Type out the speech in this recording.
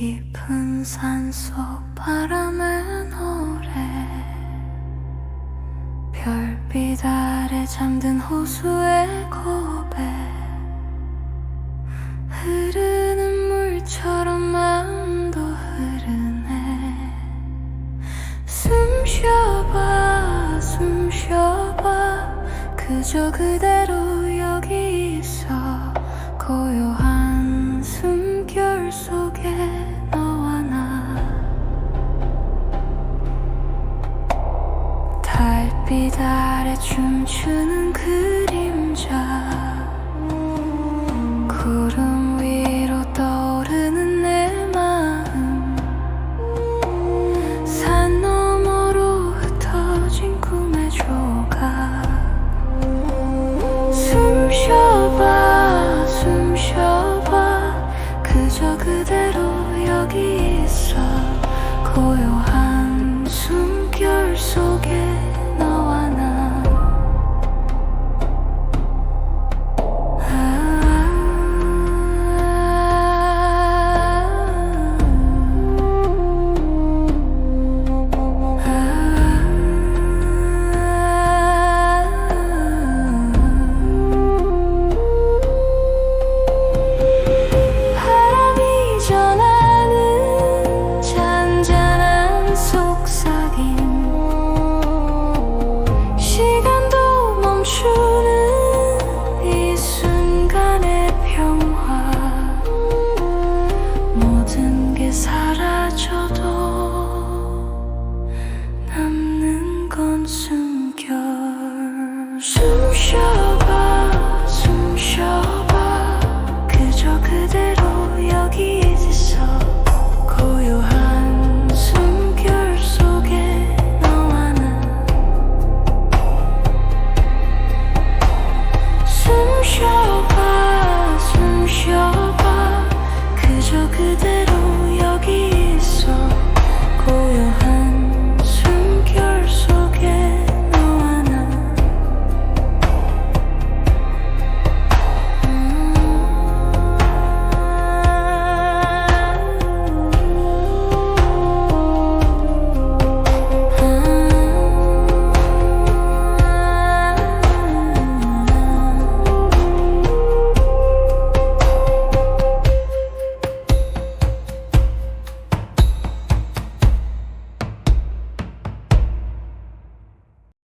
푸른 산속 바람의 노래. 별빛 아래 잠든 호수의 고백. 흐르는 물처럼 마음도 흐르네. 숨 쉬어봐 숨 쉬어봐. 그저 그대로 여기 있어. 고요한 숨결 속에 별빛 아래 춤추는 그림자. 구름 위로 떠오르는 내 마음. 산 너머로 흩어진 꿈의 조각. 숨 쉬어봐 숨 쉬어봐. 그저 그대로 여기 있어. 고요 사라져도 남는 건 순.